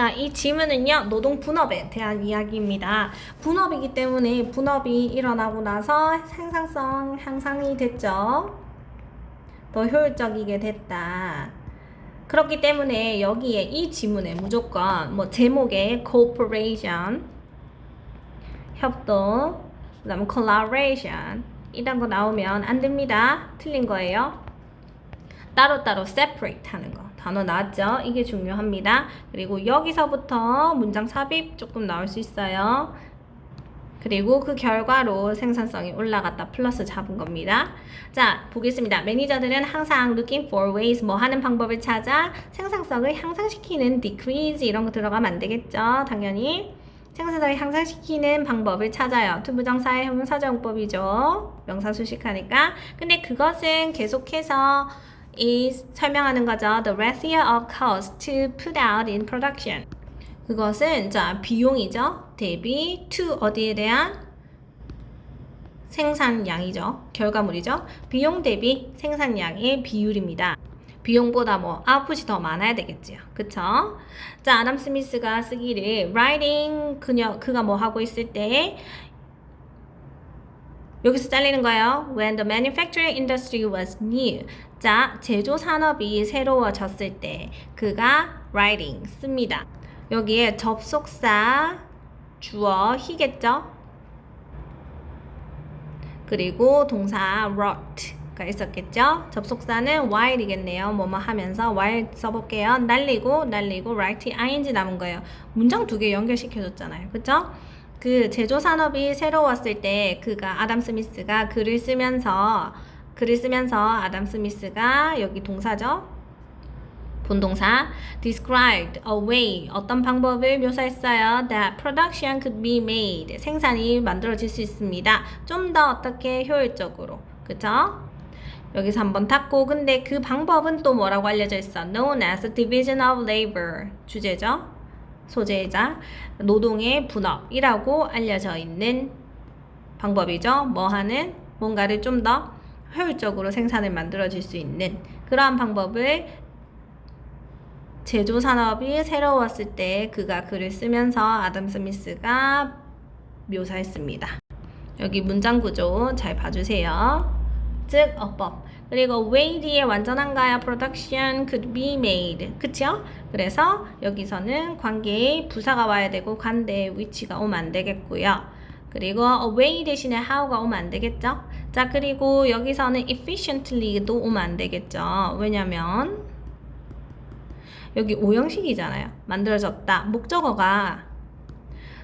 자, 이 지문은요, 노동 분업에 대한 이야기입니다. 분업이기 때문에 분업이 일어나고 나서 생산성 향상이 됐죠. 더 효율적이게 됐다. 그렇기 때문에 여기에 이 지문에 무조건 뭐 제목에 cooperation, 협동, 그 다음 collaboration 이런 거 나오면 안 됩니다. 틀린 거예요. 따로따로 separate 하는 거. 단어 나왔죠? 이게 중요합니다. 그리고 여기서부터 문장 삽입 조금 나올 수 있어요. 그리고 그 결과로 생산성이 올라갔다 플러스 잡은 겁니다. 자, 보겠습니다. 매니저들은 항상 looking for ways 뭐 하는 방법을 찾아 생산성을 향상시키는 decrease 이런 거 들어가면 안 되겠죠? 당연히. 생산성을 향상시키는 방법을 찾아요. 투부정사의 형용사정법이죠. 명사 수식하니까. 근데 그것은 계속해서 이 설명하는 거죠. The ratio of cost to put out in production. 그것은 자 비용이죠. 대비 to 어디에 대한 생산량이죠. 결과물이죠. 비용 대비 생산량의 비율입니다. 비용보다 뭐 아웃풋이 더 많아야 되겠지요. 그쵸? 자, 아담 스미스가 쓰기를 writing 그녀 그가 뭐 하고 있을 때 여기서 잘리는 거예요. When the manufacturing industry was new. 자, 제조 산업이 새로워졌을 때 그가 writing 씁니다. 여기에 접속사 주어 히겠죠? 그리고 동사 wrote가 있었겠죠? 접속사는 while이겠네요. 뭐뭐 하면서 while 써볼게요. 날리고 날리고 write ing 남은 거예요. 문장 두 개 연결시켜줬잖아요. 그쵸? 그 제조 산업이 새로웠을 때 그가 아담 스미스가 글을 쓰면서 글을 쓰면서 아담 스미스가 여기 동사죠. 본동사 described a way 어떤 방법을 묘사했어요. that production could be made 생산이 만들어질 수 있습니다. 좀 더 어떻게 효율적으로 그죠? 여기서 한번 탔고 근데 그 방법은 또 뭐라고 알려져 있어? known as division of labor 주제죠. 소재자 노동의 분업이라고 알려져 있는 방법이죠. 뭐 하는 뭔가를 좀 더 효율적으로 생산을 만들어질 수 있는 그러한 방법을 제조 산업이 새로웠을 때 그가 글을 쓰면서 아담 스미스가 묘사했습니다. 여기 문장 구조 잘 봐주세요. 즉 어법 그리고 뒤에 완전한가요? production could be made 그쵸? 그래서 여기서는 관계에 부사가 와야 되고 관대의 위치가 오면 안 되겠고요. 그리고 away 대신에 how가 오면 안 되겠죠? 자 그리고 여기서는 efficiently도 오면 안 되겠죠? 왜냐면 여기 오형식이잖아요. 만들어졌다. 목적어가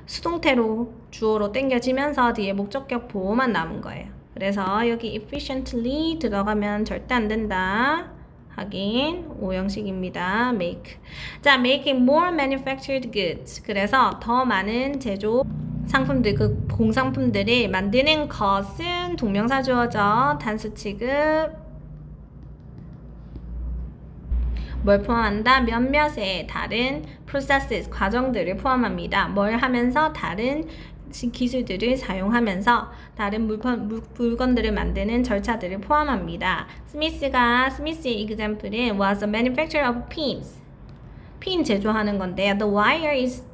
수동태로 주어로 땡겨지면서 뒤에 목적격 보호만 남은 거예요. 그래서 여기 efficiently 들어가면 절대 안 된다. 하긴 오형식입니다. make. 자, making more manufactured goods. 그래서 더 많은 제조 상품들, 그 공상품들을 만드는 것은 동명사 주어죠. 단수 취급. 뭘 포함한다? 몇몇의 다른 processes, 과정들을 포함합니다. 뭘 하면서 다른 기술들을 사용하면서 다른 물건, 물, 물건들을 만드는 절차들을 포함합니다. 스미스가 스미스의 example은 was a manufacturer of pins. 핀 제조하는 건데 the wire is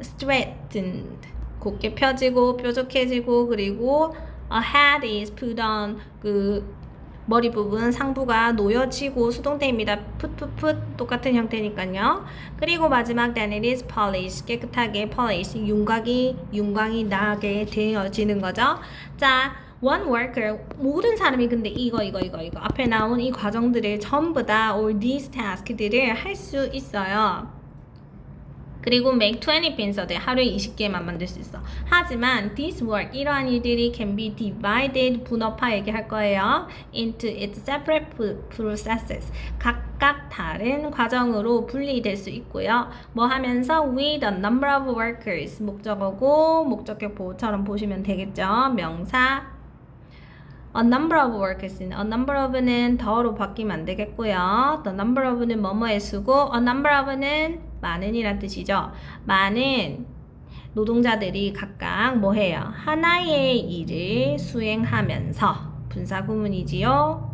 straightened. 곱게 펴지고 뾰족해지고 그리고 a head is put on 그 머리 부분 상부가 놓여지고 수동태입니다. 풋풋풋 똑같은 형태니까요. 그리고 마지막 then it is polished 깨끗하게 polish 윤곽이 윤광이 나게 되어지는 거죠. 자, one worker 모든 사람이 근데 이거 이거 이거 이거 앞에 나온 이 과정들을 전부 다 all these task들을 할 수 있어요. 그리고 make 20 pins a day 하루에 20개만 만들 수 있어. 하지만 this work 이러한 일들이 can be divided 분업화 얘기할 거예요. into its separate processes 각각 다른 과정으로 분리될 수 있고요. 뭐 하면서 with a number of workers 목적어고 목적격 보호처럼 보시면 되겠죠. 명사 A number of workers는 a number of는 더로 바뀌면 안 되겠고요. The number of는 뭐뭐의 수고, a number of는 많은이란 뜻이죠. 많은 노동자들이 각각 뭐 해요? 하나의 일을 수행하면서 분사 구문이지요.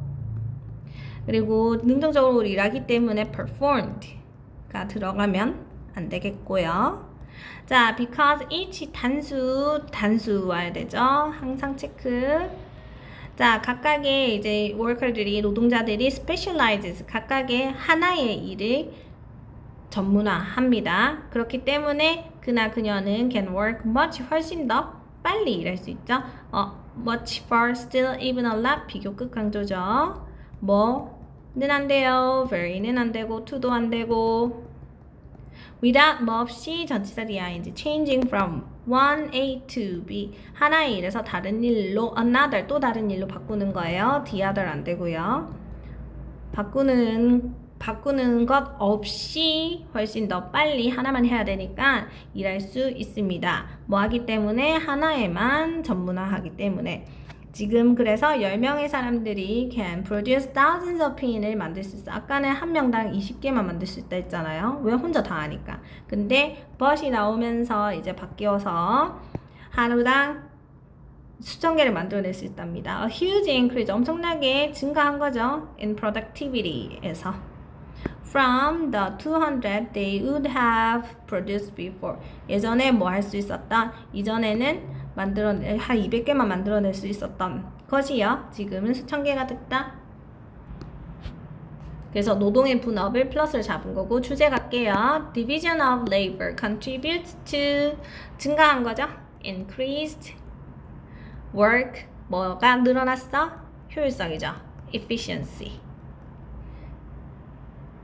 그리고 능동적으로 일하기 때문에 performed가 들어가면 안 되겠고요. 자, because each 단수 단수 와야 되죠. 항상 체크. 자, 각각의 이제 worker들이 노동자들이 specializes 각각의 하나의 일을 전문화합니다. 그렇기 때문에 그나 그녀는 can work much 훨씬 더 빨리 일할 수 있죠. 어, much far still even a lot 비교급 강조죠. 뭐는 안 돼요. very는 안 되고 to도 안 되고 without 뭐 없이 전치사 ing changing from one A to B 하나의 일에서 다른 일로 another 또 다른 일로 바꾸는 거예요. the other 안 되고요. 바꾸는 바꾸는 것 없이 훨씬 더 빨리 하나만 해야 되니까 일할 수 있습니다. 뭐 하기 때문에 하나에만 전문화하기 때문에 지금 그래서 10명의 사람들이 can produce thousands of pin을 만들 수 있어. 아까는 한 명당 20개만 만들 수 있다 했잖아요. 왜 혼자 다 하니까. 근데 but이 나오면서 이제 바뀌어서 하루당 수천 개를 만들어낼 수 있답니다. A huge increase, 엄청나게 증가한 거죠. In productivity에서. From the 200 they would have produced before. 예전에 뭐 할 수 있었던, 이전에는 만들어, 한 200개만 만들어낼 수 있었던 것이요. 지금은 수천 개가 됐다. 그래서 노동의 분업을 플러스를 잡은 거고 주제 갈게요. Division of labor contributes to 증가한 거죠. Increased work 뭐가 늘어났어? 효율성이죠. efficiency.